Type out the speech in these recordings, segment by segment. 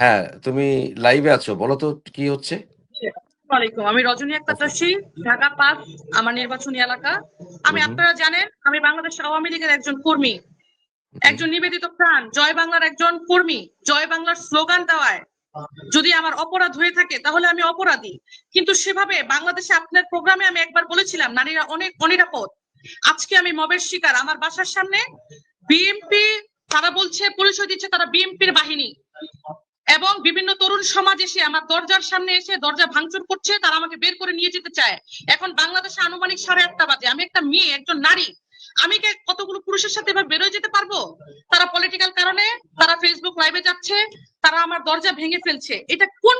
হ্যাঁ, তুমি লাইভে আছো। বলো তো কি হচ্ছে? ওয়ালাইকুম আমি রজনী আক্তার তাসি ঢাকা পাঁচ আমার নির্বাচনী এলাকা। আমি আপনারা জানেন আমি বাংলাদেশ আওয়ামী লীগের একজন কর্মী একজন নিবেদিত প্রাণ জয় বাংলার একজন কর্মী জয় বাংলার স্লোগান দেওয়ায়। যদি আমার অপরাধ হয়ে থাকে তাহলে আমি অপরাধী। কিন্তু সেভাবে বাংলাদেশে আপনার প্রোগ্রামে আমি একবার বলেছিলাম নারীরা অনেক অনিরাপদ। আজকে আমি মবের শিকার আমার বাসার সামনে বিএমপি তারা বলছে পরিচয় দিচ্ছে তারা বিএমপির বাহিনী। এবং বিভিন্ন তরুণ সমাজ এসে আমার দরজার সামনে এসে দরজা ভাঙচুর করছে তারা আমাকে বের করে নিয়ে যেতে চায়। এখন বাংলাদেশে আনুমানিক সাড়ে আটটা বাজে। আমি একটা মেয়ে একজন নারী। আমি কি কতগুলো পুরুষের সাথে এবার বেরোয় যেতে পারব? তারা পলিটিক্যাল কারণে তারা ফেসবুক লাইভে যাচ্ছে তারা আমার দরজা ভেঙে ফেলছে। এটা কোন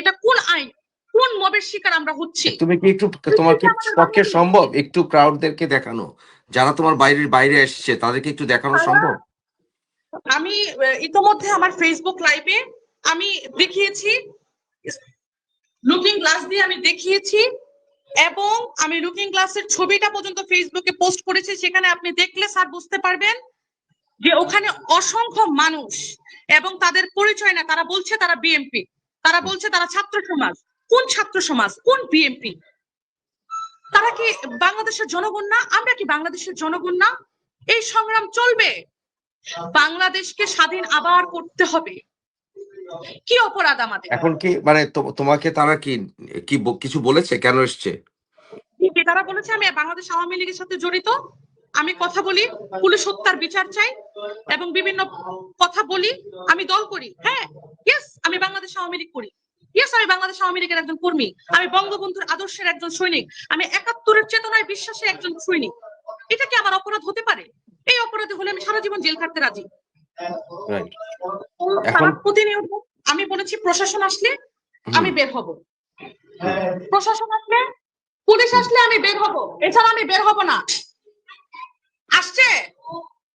এটা কোন আইন? কোন মবের শিকার আমরা হচ্ছি? তুমি কি একটু তোমার কি পক্ষে সম্ভব একটু ক্রাউডদেরকে দেখানো? যারা তোমার বাইরের বাইরে এসছে তাদেরকে একটু দেখানো সম্ভব? আমি ইতোমধ্যে আমার ফেসবুক লাইভে আমি দেখিয়েছি লুকিং গ্লাস দিয়ে আমি দেখিয়েছি, এবং আমি লুকিং গ্লাসের ছবিটা পর্যন্ত ফেসবুকে পোস্ট করেছি, সেখানে আপনি দেখলে স্যার বুঝতে পারবেন যে ওখানে অসংখ্য মানুষ এবং তাদের পরিচয় না, তারা বলছে তারা বিএমপি তারা বলছে তারা ছাত্র সমাজ। কোন ছাত্র সমাজ? কোন বিএমপি তারা কি বাংলাদেশের জনগণ না? আমরা কি বাংলাদেশের জনগণ না? এই সংগ্রাম চলবে? বাংলাদেশকে স্বাধীন আবার করতে হবে। কি অপরাধ আমাদের? এখন কি মানে তোমাকে তারা কি কি কিছু বলেছে? কেন এসছে? তারা বলেছে আমি বাংলাদেশ আওয়ামী লীগের সাথে জড়িত। আমি কথা বলি পুলিশ হত্যার বিচার চাই এবং বিভিন্ন কথা বলি আমি দল করি। হ্যাঁ ইয়েস আমি বাংলাদেশ আওয়ামী লীগ করি। ইয়েস আমি বাংলাদেশ আওয়ামী লীগের একজন কর্মী। আমি বঙ্গবন্ধুর আদর্শের একজন সৈনিক। আমি একাত্তরের চেতনায় বিশ্বাসী একজন সৈনিক। এটা কি আমার অপরাধ হতে পারে? এই অপরাধে হলে আমি সারা জীবন জেল খাটতে রাজি। তারা প্রতিনিয়ত আমি বলেছি প্রশাসন আসলে আমি বের হব। প্রশাসন আসলে পুলিশ আসলে আমি বের হব। এছাড়া আমি বের হব না। আসছে?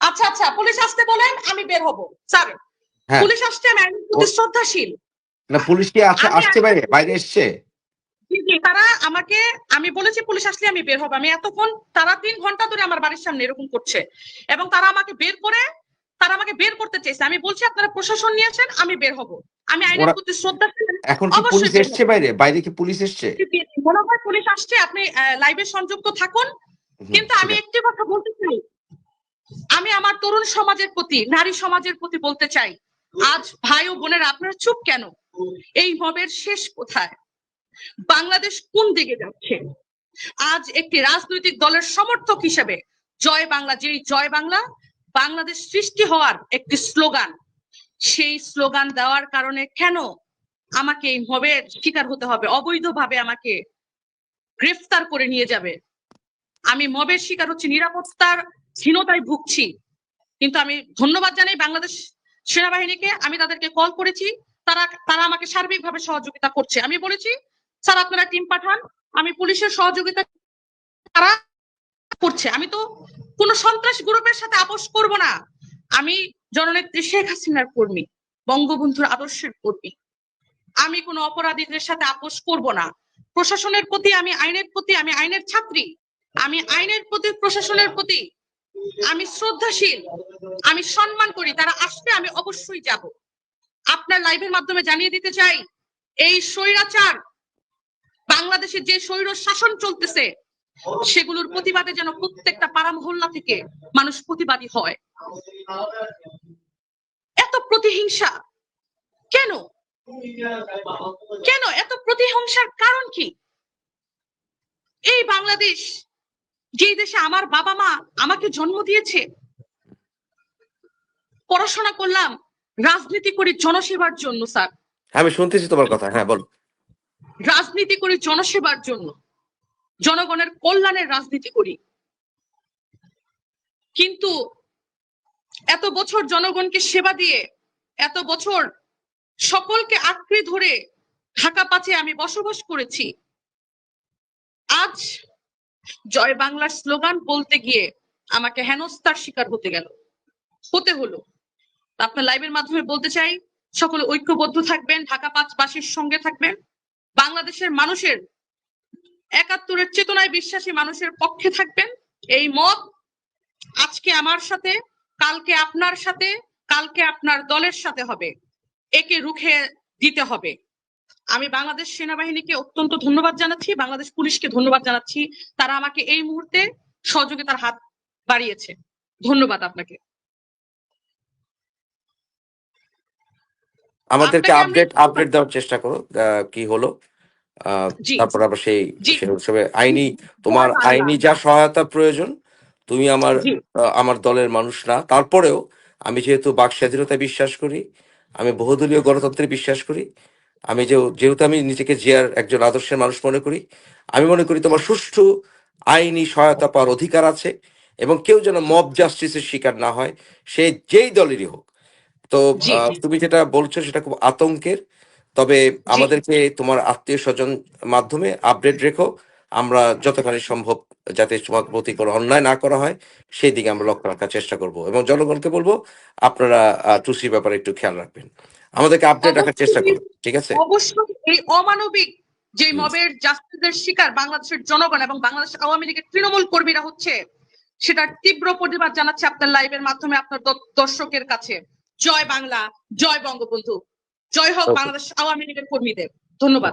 আচ্ছা আচ্ছা পুলিশ আসতে বলেন আমি বের হব। স্যার হ্যাঁ। পুলিশ আসছে আমি প্রতি শ্রদ্ধাশীল। না পুলিশ কি আসছে বাইরে? বাইরে এসছে? তারা আমাকে আমি বলেছি পুলিশ আসলে আমি বের হব। আমি এতক্ষণ তারা তিন ঘণ্টা ধরে আমার বাড়ির সামনে এরকম করছে। এবং তারা আমাকে বের করে তারা আমাকে বের করতে চেয়েছে আমি বলছি আপনারা প্রশাসন নিয়েছেন আমি বের হব। আমি আইনের প্রতি শ্রদ্ধা এখন কি পুলিশ এসছে বাইরে? বাইরে কি পুলিশ এসছে? মনে হয় পুলিশ আসছে আপনি লাইভে সংযুক্ত থাকুন। কিন্তু আমি একটি কথা বলতে চাই। আমি আমার তরুণ সমাজের প্রতি নারী সমাজের প্রতি বলতে চাই আজ ভাই ও বোনেরা আপনারা চুপ কেন? এই মবের শেষ কোথায়? বাংলাদেশ কোন দিকে যাচ্ছে? আজ একটি রাজনৈতিক দলের সমর্থক হিসেবে জয় বাংলা, যেই জয় বাংলা, বাংলাদেশ সৃষ্টি হওয়ার একটি স্লোগান। সেই স্লোগান দেওয়ার কারণে কেন আমাকে মবের শিকার হতে হবে? অবৈধভাবে আমাকে গ্রেফতার করে নিয়ে যাবে। আমি মবের শিকার হচ্ছি, নিরাপত্তার হীনতায় ভুগছি। কিন্তু আমি ধন্যবাদ জানাই বাংলাদেশ সেনাবাহিনীকে। আমি তাদেরকে কল করেছি। তারা তারা আমাকে সার্বিকভাবে সহযোগিতা করছে। আমি বলেছি স্যার, আপনারা টিম পাঠান। আমি পুলিশের সহযোগিতা তারা করছে। আমি তো কোন সন্ত্রাস গ্রুপের সাথে আপোষ করব না। আমি জননেত্রী শেখ হাসিনার কর্মী, বঙ্গবন্ধুর আদর্শের কর্মী। আমি কোনো অপরাধীদের সাথে আপোষ করব না। প্রশাসনের প্রতি আমি আইনের প্রতি, আমি আইনের ছাত্রী। আমি আইনের প্রতি, প্রশাসনের প্রতি আমি শ্রদ্ধাশীল। আমি সম্মান করি। তারা আসবে, আমি অবশ্যই যাব। আপনার লাইভের মাধ্যমে জানিয়ে দিতে চাই, এই স্বৈরাচার বাংলাদেশে যে স্বৈর শাসন চলতেছে, সেগুলোর প্রতিবাদে যেন প্রত্যেকটা পাড়া মহল্লা থেকে মানুষ প্রতিবাদী হয়। এত প্রতিহিংসা কেন? কেন? এত প্রতিহিংসার কারণ কি? এই বাংলাদেশ যে দেশে আমার বাবা মা আমাকে জন্ম দিয়েছে, পড়াশোনা করলাম, রাজনীতি করি জনসেবার জন্য, স্যার। আমি শুনতেছি তোমার কথা হ্যাঁ বলো। রাজনীতি করি জনসেবার জন্য, জনগণের কল্যাণের রাজনীতি করি। কিন্তু এত বছর জনগণকে সেবা দিয়ে, এত বছর সকলকে আঁকড়ে ধরে ঢাকা পাচে আমি বসবাস করেছি, আজ জয় বাংলার স্লোগান বলতে গিয়ে আমাকে হেনস্থার শিকার হতে গেল, হতে হলো। আপনার লাইভের মাধ্যমে বলতে চাই, সকলে ঐক্যবদ্ধ থাকবেন, ঢাকা পাঁচবাসীর সঙ্গে থাকবেন। বাংলাদেশের মানুষের একাত্তরের চেতনায় বিশ্বাসী মানুষের পক্ষে থাকবেন। এই মত আজকে আমার সাথে, কালকে আপনার সাথে, কালকে আপনার দলের সাথে হবে। একে রুখে দিতে হবে। আমি বাংলাদেশ সেনাবাহিনীকে অত্যন্ত ধন্যবাদ জানাচ্ছি, বাংলাদেশ পুলিশকে ধন্যবাদ জানাচ্ছি। তারা আমাকে এই মুহূর্তে সহযোগিতার হাত বাড়িয়েছে। ধন্যবাদ আপনাকে। আমাদেরকে আপডেট আপডেট দেওয়ার চেষ্টা করো কি হলো। তারপর আবার সেই। সেই হিসেবে আইনি তোমার আইনি যা সহায়তা প্রয়োজন তুমি আমার আমার দলের মানুষ না তারপরেও আমি যেহেতু বাক স্বাধীনতায় বিশ্বাস করি আমি বহুদলীয় গণতন্ত্রে বিশ্বাস করি আমি যে যেহেতু আমি নিজেকে জিয়ার একজন আদর্শের মানুষ মনে করি আমি মনে করি তোমার সুষ্ঠু আইনি সহায়তা পাওয়ার অধিকার আছে এবং কেউ যেন মব জাস্টিসের শিকার না হয় সে যেই দলেরই হোক তো তুমি যেটা বলছো সেটা খুব আতঙ্কের। তবে আমাদেরকে তোমার আত্মীয় স্বজন মাধ্যমে আপডেট রেখো। আমরা যতখানি সম্ভব যাতে তোমার প্রতি কোনো অন্যায় না করা হয় সেই দিকে আমরা লক্ষ্য রাখার চেষ্টা করব। এবং জনগণকে বলব আপনারা টুসির ব্যাপারে একটু খেয়াল রাখবেন। আমাদেরকে আপডেট রাখার চেষ্টা করুন ঠিক আছে? অবশ্যই এই অমানবিক যে। মবের জাস্টিসের শিকার বাংলাদেশের জনগণ এবং বাংলাদেশ আওয়ামী লীগের তৃণমূল কর্মীরা হচ্ছে সেটার তীব্র প্রতিবাদ জানাচ্ছে আপনার লাইভের মাধ্যমে আপনার দর্শকের কাছে। জয় বাংলা জয় বঙ্গবন্ধু। জয় হোক বাংলাদেশ আওয়ামী লীগের কর্মীদের। ধন্যবাদ।